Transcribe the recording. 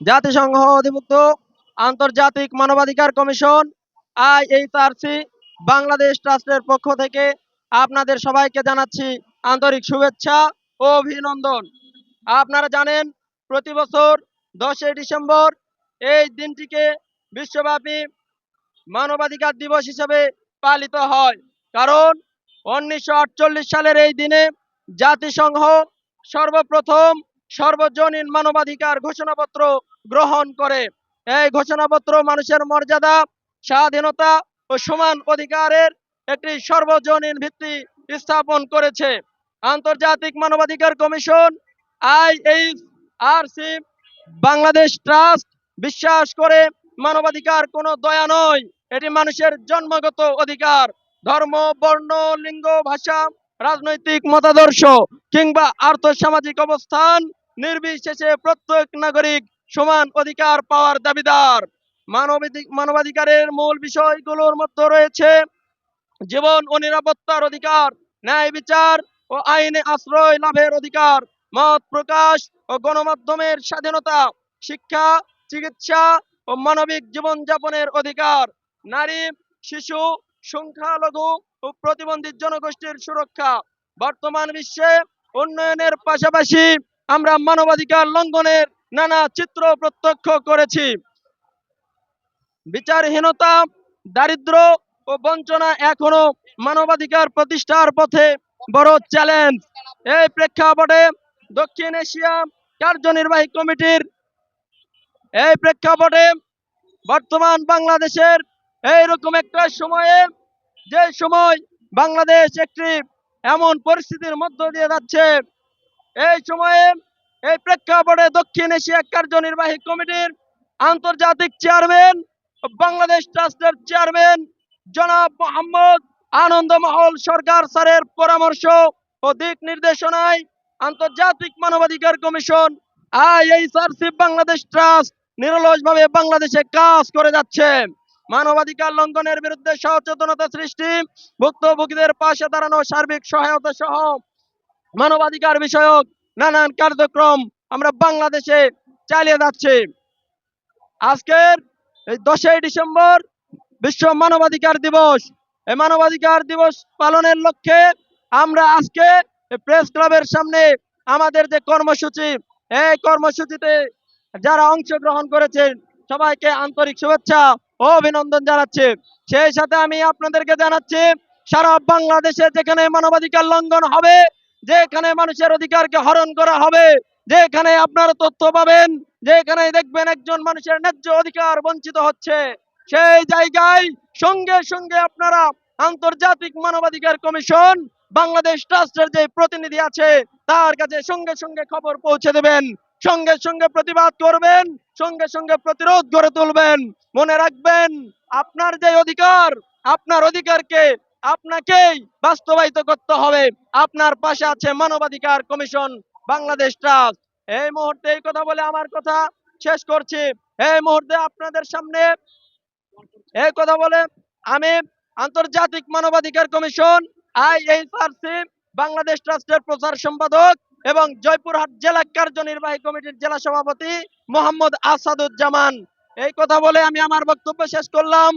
জাতিসংঘ অধিভুক্ত আন্তর্জাতিক মানবাধিকার কমিশন আইএইচআরসি বাংলাদেশ ট্রাস্টের পক্ষ থেকে আপনাদের সবাইকে জানাচ্ছি আন্তরিক শুভেচ্ছা ও অভিনন্দন। আপনারা জানেন, প্রতি বছর দশই ডিসেম্বর এই দিনটিকে বিশ্বব্যাপী মানবাধিকার দিবস হিসেবে পালিত হয়। কারণ উনিশশো আটচল্লিশ সালের এই দিনে জাতিসংঘ সর্বপ্রথম সর্বজনীন মানবাধিকার ঘোষণাপত্র গ্রহণ করে। এই ঘোষণাপত্র মানুষের মর্যাদা, স্বাধীনতা ও সমান অধিকারের একটি সর্বজনীন ভিত্তি স্থাপন করেছে। আন্তর্জাতিক মানবাধিকার কমিশন, আইএইচআরসি, বাংলাদেশ ট্রাস্ট বিশ্বাস করে মানবাধিকার কোনো দয়া নয়, এটি মানুষের জন্মগত অধিকার। ধর্ম, বর্ণ, লিঙ্গ, ভাষা, রাজনৈতিক মতাদর্শ কিংবা আর্থ সামাজিক অবস্থান নির্বিশেষে প্রত্যেক নাগরিক সমান অধিকার পাওয়ার দাবিদার। মানবাধিকারের মূল বিষয়গুলোর মধ্যে রয়েছে জীবন ও নিরাপত্তার অধিকার, ন্যায় বিচার ও আইনে আশ্রয় লাভের অধিকার, মত প্রকাশ ও গণমাধ্যমের স্বাধীনতা, শিক্ষা, চিকিৎসা ও মানবিক জীবনযাপনের অধিকার, নারী, শিশু, সংখ্যালঘু ও প্রতিবন্ধী জনগোষ্ঠীর সুরক্ষা। বর্তমান বিশ্বে উন্নয়নের পাশাপাশি আমরা মানবাধিকার লঙ্ঘনের নানা চিত্র প্রত্যক্ষ করেছি। বিচারহীনতা, দারিদ্র ও বঞ্চনা এখনও মানবাধিকার প্রতিষ্ঠার পথে বড় চ্যালেঞ্জ এই প্রেক্ষাপটে দক্ষিণ এশিয়া কার্যনির্বাহী কমিটির এই প্রেক্ষাপটে বর্তমান বাংলাদেশের এইরকম একটা সময়ে, যে সময় বাংলাদেশ একটি এমন পরিস্থিতির মধ্য দিয়ে যাচ্ছে এই সময়ে এই প্রেক্ষাপটে দক্ষিণ এশিয়া কার্যনির্বাহী কমিটির আন্তর্জাতিক চেয়ারম্যান বাংলাদেশ ট্রাস্টের চেয়ারম্যান জনাব মোহাম্মদ আনন্দমহল সরকার স্যারের পরামর্শ ও দিক নির্দেশনায় আন্তর্জাতিক মানবাধিকার কমিশন আইএইচআরসি বাংলাদেশ ট্রাস্ট নিরলসভাবে বাংলাদেশে কাজ করে যাচ্ছে। মানবাধিকার লঙ্ঘনের বিরুদ্ধে সচেতনতা সৃষ্টি, ভুক্তভোগীদের পাশে দাঁড়ানো সার্বিক সহায়তা সহ মানবাধিকার বিষয়ক নানান কার্যক্রম আমরা বাংলাদেশে চালিয়ে যাচ্ছি। আজকের এই দশই ডিসেম্বর বিশ্ব মানবাধিকার দিবস। এই মানবাধিকার দিবস পালনের লক্ষ্যে আমরা আজকে প্রেস ক্লাবের সামনে আমাদের যে কর্মসূচি, এই কর্মসূচিতে যারা অংশগ্রহণ করেছেন সবাইকে আন্তরিক শুভেচ্ছা ও অভিনন্দন জানাচ্ছি। সেই সাথে আমি আপনাদেরকে জানাচ্ছি, সারা বাংলাদেশে যেখানে মানবাধিকার লঙ্ঘন হবে যেখানে মানুষের অধিকারকে হরণ করা হবে, যেখানে আপনারা তথ্য পাবেন, যেখানে দেখবেন একজন মানুষের ন্যায্য অধিকার বঞ্চিত হচ্ছে, সেই জায়গায় সঙ্গে সঙ্গে আপনারা আন্তর্জাতিক মানবাধিকার কমিশন, বাংলাদেশ ট্রাস্টের যে প্রতিনিধি আছে, তার কাছে সঙ্গে সঙ্গে খবর পৌঁছে দেবেন, সঙ্গে সঙ্গে প্রতিবাদ করবেন, সঙ্গে সঙ্গে প্রতিরোধ গড়ে তুলবেন। মনে রাখবেন, আপনার যে অধিকার, আপনার অধিকারকে আপনাকেই বাস্তবায়িত করতে হবে। আপনার পাশে আছে মানবাধিকার কমিশন, বাংলাদেশ ট্রাস্ট। এই মুহূর্তে এই কথা বলে আমার কথা শেষ করছি। এই মুহূর্তে আপনাদের সামনে এই কথা বলে আমি আন্তর্জাতিক মানবাধিকার কমিশন, আইএইচআরসি, বাংলাদেশ ট্রাস্টের প্রচার সম্পাদক এবং জয়পুরহাট জেলা কার্যনির্বাহী কমিটির জেলা সভাপতি মোহাম্মদ আসাদুজ্জামান। এই কথা বলে আমি আমার বক্তব্য শেষ করলাম।